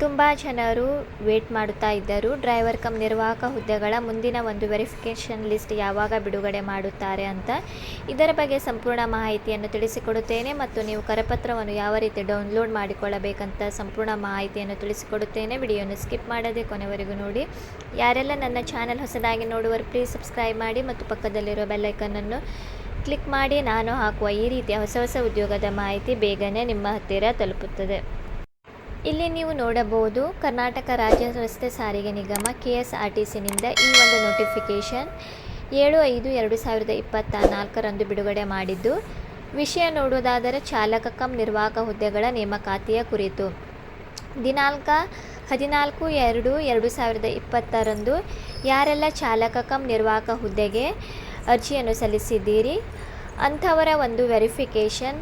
ತುಂಬ ಜನರು ವೇಟ್ ಮಾಡುತ್ತಾ ಇದ್ದರು. ಡ್ರೈವರ್ ಕಮ್ ನಿರ್ವಾಹಕ ಹುದ್ದೆಗಳ ಮುಂದಿನ ಒಂದು ವೆರಿಫಿಕೇಷನ್ ಲಿಸ್ಟ್ ಯಾವಾಗ ಬಿಡುಗಡೆ ಮಾಡುತ್ತಾರೆ ಅಂತ ಇದರ ಬಗ್ಗೆ ಸಂಪೂರ್ಣ ಮಾಹಿತಿಯನ್ನು ತಿಳಿಸಿಕೊಡುತ್ತೇನೆ ಮತ್ತು ನೀವು ಕರಪತ್ರವನ್ನು ಯಾವ ರೀತಿ ಡೌನ್ಲೋಡ್ ಮಾಡಿಕೊಳ್ಳಬೇಕಂತ ಸಂಪೂರ್ಣ ಮಾಹಿತಿಯನ್ನು ತಿಳಿಸಿಕೊಡುತ್ತೇನೆ. ವಿಡಿಯೋನ ಸ್ಕಿಪ್ ಮಾಡದೆ ಕೊನೆವರೆಗೂ ನೋಡಿ. ಯಾರೆಲ್ಲ ನನ್ನ ಚಾನಲ್ ಹೊಸದಾಗಿ ನೋಡುವರು ಪ್ಲೀಸ್ ಸಬ್ಸ್ಕ್ರೈಬ್ ಮಾಡಿ ಮತ್ತು ಪಕ್ಕದಲ್ಲಿರೋ ಬೆಲ್ಲೈಕನ್ನನ್ನು ಕ್ಲಿಕ್ ಮಾಡಿ. ನಾನು ಹಾಕುವ ಈ ರೀತಿಯ ಹೊಸ ಹೊಸ ಉದ್ಯೋಗದ ಮಾಹಿತಿ ಬೇಗನೆ ನಿಮ್ಮ ಹತ್ತಿರ ತಲುಪುತ್ತದೆ. ಇಲ್ಲಿ ನೀವು ನೋಡಬಹುದು ಕರ್ನಾಟಕ ರಾಜ್ಯ ರಸ್ತೆ ಸಾರಿಗೆ ನಿಗಮ ಕೆ ಎಸ್ ಆರ್ ಟಿ ಸಿನಿಂದ ಈ ಒಂದು ನೋಟಿಫಿಕೇಷನ್ ಏಳು ಐದು ಎರಡು ಸಾವಿರದ ಇಪ್ಪತ್ತ ನಾಲ್ಕರಂದು ಬಿಡುಗಡೆ ಮಾಡಿದ್ದು. ವಿಷಯ ನೋಡುವುದಾದರೆ ಚಾಲಕ ಕಂ ನಿರ್ವಾಹಕ ಹುದ್ದೆಗಳ ನೇಮಕಾತಿಯ ಕುರಿತು. ದಿನಾಂಕ ಹದಿನಾಲ್ಕು ಎರಡು ಎರಡು ಸಾವಿರದ ಇಪ್ಪತ್ತರಂದು ಯಾರೆಲ್ಲ ಚಾಲಕ ಕಂ ನಿರ್ವಾಹಕ ಹುದ್ದೆಗೆ ಅರ್ಜಿಯನ್ನು ಸಲ್ಲಿಸಿದ್ದೀರಿ? ಅಂಥವರ ಒಂದು ವೆರಿಫಿಕೇಷನ್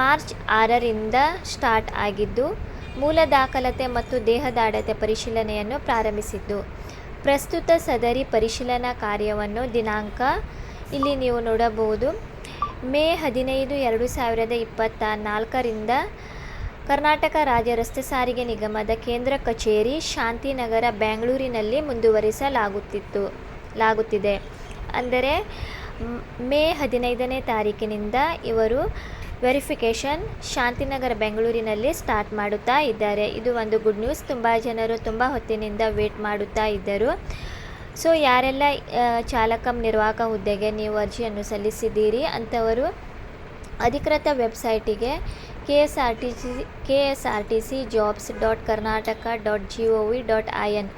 ಮಾರ್ಚ್ ಆರರಿಂದ ಸ್ಟಾರ್ಟ್ ಆಗಿದ್ದು ಮೂಲ ದಾಖಲತೆ ಮತ್ತು ದೇಹದಾಡತೆ ಪರಿಶೀಲನೆಯನ್ನು ಪ್ರಾರಂಭಿಸಿದ್ದು. ಪ್ರಸ್ತುತ ಸದರಿ ಪರಿಶೀಲನಾ ಕಾರ್ಯವನ್ನು ದಿನಾಂಕ ಇಲ್ಲಿ ನೀವು ನೋಡಬಹುದು. ಮೇ ಹದಿನೈದು ಎರಡು ಸಾವಿರದ ಇಪ್ಪತ್ತ ನಾಲ್ಕರಿಂದ ಕರ್ನಾಟಕ ರಾಜ್ಯ ರಸ್ತೆ ಸಾರಿಗೆ ನಿಗಮದ ಕೇಂದ್ರ ಕಚೇರಿ ಶಾಂತಿನಗರ ಬೆಂಗಳೂರಿನಲ್ಲಿ ಮುಂದುವರಿಸಲಾಗುತ್ತಿತ್ತು, ಲಾಗುತ್ತಿದೆ. ಅಂದರೆ ಮೇ ಹದಿನೈದನೇ ತಾರೀಕಿನಿಂದ ಇವರು ವೆರಿಫಿಕೇಷನ್ ಶಾಂತಿನಗರ ಬೆಂಗಳೂರಿನಲ್ಲಿ ಸ್ಟಾರ್ಟ್ ಮಾಡುತ್ತಾ ಇದ್ದಾರೆ. ಇದು ಒಂದು ಗುಡ್ ನ್ಯೂಸ್. ತುಂಬ ಜನರು ತುಂಬ ಹೊತ್ತಿನಿಂದ ವೇಟ್ ಮಾಡುತ್ತಾ ಇದ್ದರು. ಸೊ, ಯಾರೆಲ್ಲ ಚಾಲಕ ನಿರ್ವಾಹಕ ಹುದ್ದೆಗೆ ನೀವು ಅರ್ಜಿಯನ್ನು ಸಲ್ಲಿಸಿದ್ದೀರಿ ಅಂಥವರು ಅಧಿಕೃತ ವೆಬ್ಸೈಟಿಗೆ K S R T C K S R T C jobs dot Karnataka dot G O V dot I N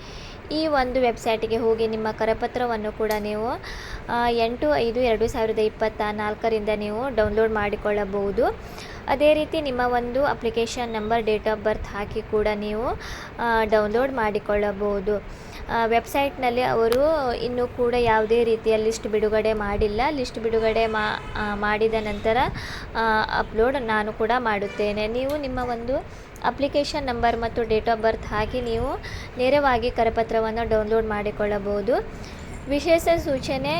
ಈ ಒಂದು ವೆಬ್ಸೈಟಿಗೆ ಹೋಗಿ ನಿಮ್ಮ ಕರಪತ್ರವನ್ನು ಕೂಡ ನೀವು ಎಂಟು ಐದು ಎರಡು ಸಾವಿರದ ಇಪ್ಪತ್ತ ನಾಲ್ಕರಿಂದ ನೀವು ಡೌನ್ಲೋಡ್ ಮಾಡಿಕೊಳ್ಳಬಹುದು. ಅದೇ ರೀತಿ ನಿಮ್ಮ ಒಂದು application number, date of birth ಹಾಕಿ ಕೂಡ ನೀವು ಡೌನ್ಲೋಡ್ ಮಾಡಿಕೊಳ್ಳಬಹುದು. ವೆಬ್ಸೈಟ್ನಲ್ಲಿ ಅವರು ಇನ್ನೂ ಕೂಡ ಯಾವುದೇ ರೀತಿಯ ಲಿಸ್ಟ್ ಬಿಡುಗಡೆ ಮಾಡಿಲ್ಲ. ಲಿಸ್ಟ್ ಬಿಡುಗಡೆ ಮಾಡಿದ ನಂತರ ಅಪ್ಲೋಡ್ ನಾನು ಕೂಡ ಮಾಡುತ್ತೇನೆ. ನೀವು ನಿಮ್ಮ ಒಂದು ಅಪ್ಲಿಕೇಶನ್ ನಂಬರ್ ಮತ್ತು ಡೇಟ್ ಆಫ್ ಬರ್ತ್ ಹಾಕಿ ನೀವು ನೇರವಾಗಿ ಕರಪತ್ರವನ್ನು ಡೌನ್ಲೋಡ್ ಮಾಡಿಕೊಳ್ಳಬಹುದು. ವಿಶೇಷ ಸೂಚನೆ,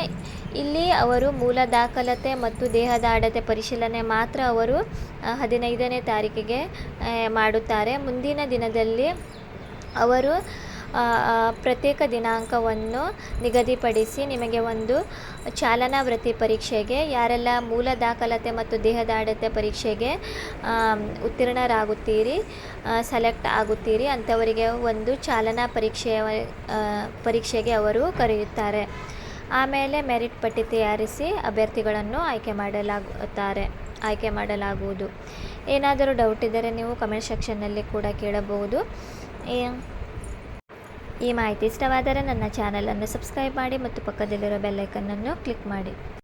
ಇಲ್ಲಿ ಅವರು ಮೂಲ ದಾಖಲತೆ ಮತ್ತು ದೇಹದ ಆಡತೆ ಪರಿಶೀಲನೆ ಮಾತ್ರ ಅವರು ಹದಿನೈದನೇ ತಾರೀಕಿಗೆ ಮಾಡುತ್ತಾರೆ. ಮುಂದಿನ ದಿನದಲ್ಲಿ ಅವರು ಪ್ರತ್ಯೇಕ ದಿನಾಂಕವನ್ನು ನಿಗದಿಪಡಿಸಿ ನಿಮಗೆ ಒಂದು ಚಾಲನಾ ವೃತ್ತಿ ಪರೀಕ್ಷೆಗೆ, ಯಾರೆಲ್ಲ ಮೂಲ ದಾಖಲತೆ ಮತ್ತು ದೇಹದಾಢ್ಯತೆ ಪರೀಕ್ಷೆಗೆ ಉತ್ತೀರ್ಣರಾಗುತ್ತೀರಿ ಸೆಲೆಕ್ಟ್ ಆಗುತ್ತೀರಿ, ಅಂಥವರಿಗೆ ಒಂದು ಚಾಲನಾ ಪರೀಕ್ಷೆಯ ಪರೀಕ್ಷೆಗೆ ಅವರು ಕರೆಯುತ್ತಾರೆ. ಆಮೇಲೆ ಮೆರಿಟ್ ಪಟ್ಟಿ ತಯಾರಿಸಿ ಅಭ್ಯರ್ಥಿಗಳನ್ನು ಆಯ್ಕೆ ಮಾಡಲಾಗುತ್ತಾರೆ, ಆಯ್ಕೆ ಮಾಡಲಾಗುವುದು. ಏನಾದರೂ ಡೌಟ್ ಇದ್ದರೆ ನೀವು ಕಮೆಂಟ್ ಸೆಕ್ಷನ್ನಲ್ಲಿ ಕೂಡ ಕೇಳಬಹುದು. ಈ ಮಾಹಿತಿ ಇಷ್ಟವಾದರೆ ನನ್ನ ಚಾನಲನ್ನು ಸಬ್ಸ್ಕ್ರೈಬ್ ಮಾಡಿ ಮತ್ತು ಪಕ್ಕದಲ್ಲಿರೋ ಬೆಲ್ಲೈಕನ್ನನ್ನು ಕ್ಲಿಕ್ ಮಾಡಿ.